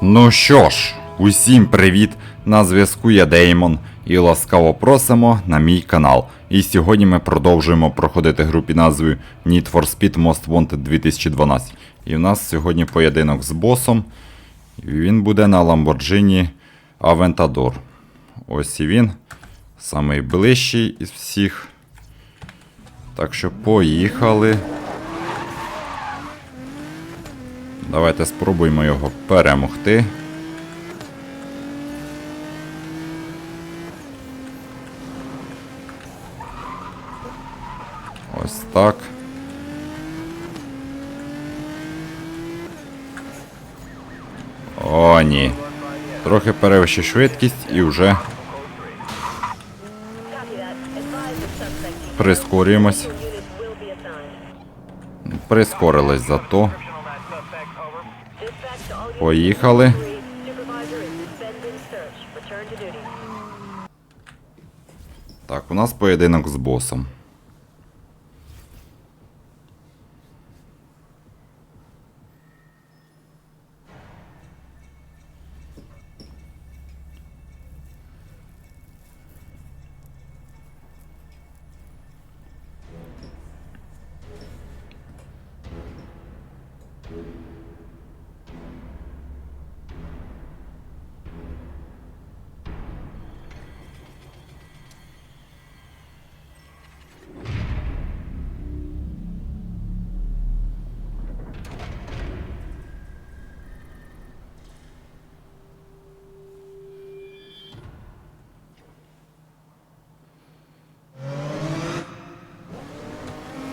Ну що ж, усім привіт! На зв'язку я Деймон і ласкаво просимо на мій канал. І сьогодні ми продовжуємо проходити гру під назвою Need for Speed Most Wanted 2012. І в нас сьогодні поєдинок з босом. Він буде на Lamborghini Aventador. Ось і він. Самий ближчий із всіх. Так що поїхали. Давайте спробуємо його перемогти. Ось так. О, ні. Трохи перевищив швидкість і вже прискорюємось. Прискорились зато. Поїхали. Так, у нас поєдинок з босом.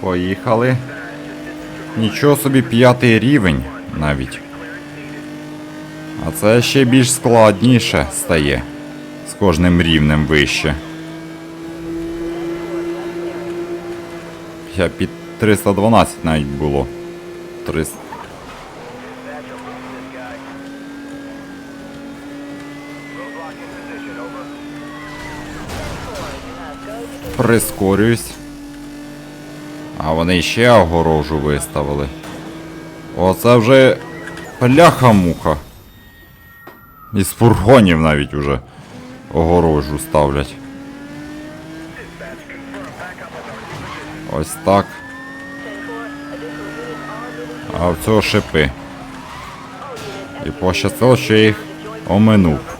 Поїхали. Нічого собі п'ятий рівень навіть. А це ще більш складніше стає. З кожним рівнем вище. Я під 312 навіть було. 300. Прискорююсь. А вони ще огорожу виставили. Оце вже пляха-муха. Із фургонів навіть уже огорожу ставлять. Ось так. А в цього шипи. І пощастило, що їх оминув.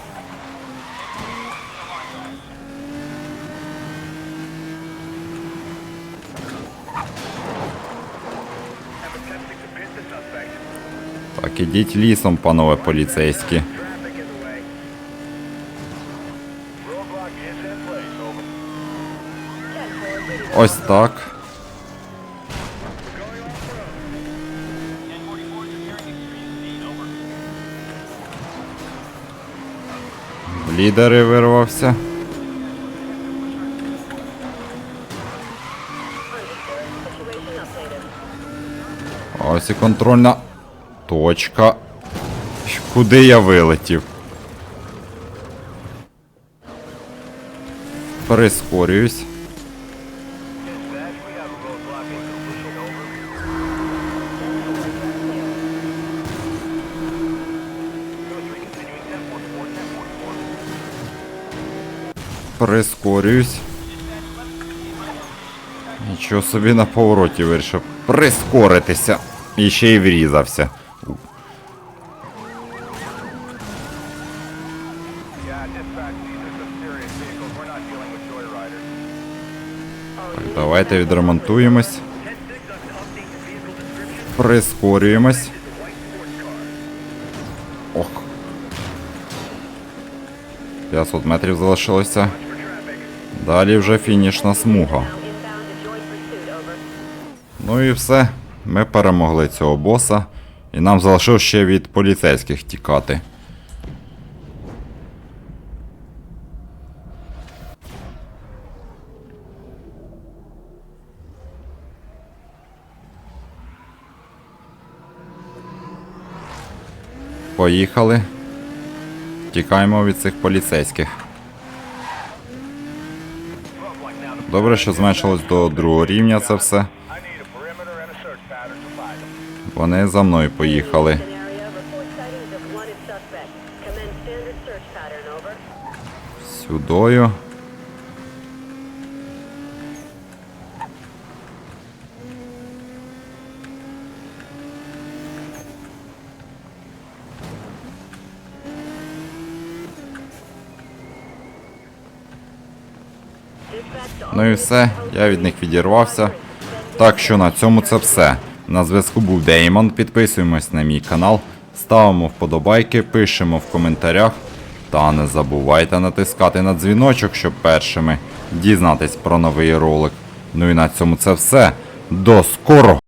Так, ідіть лісом, панове поліцейські. Ось так. Лідери вирвався. Ось і контрольна точка. Куди я вилетів? Прискорююсь. Прискорююсь. Нічого собі на повороті вирішив прискоритися. І ще й врізався. Давайте відремонтуємось. Прискорюємось. Ох. 500 метрів залишилося. Далі вже фінішна смуга. Ну і все. Ми перемогли цього боса. І нам залишилось ще від поліцейських тікати. Поїхали. Тікаємо від цих поліцейських. Добре, що зменшилось до другого рівня це все. Вони за мною поїхали. and Ну і все, я від них відірвався. Так що на цьому це все. На зв'язку був Деймон. Підписуємось на мій канал, ставимо вподобайки, пишемо в коментарях. Та не забувайте натискати на дзвіночок, щоб першими дізнатись про новий ролик. Ну і на цьому це все. До скорого!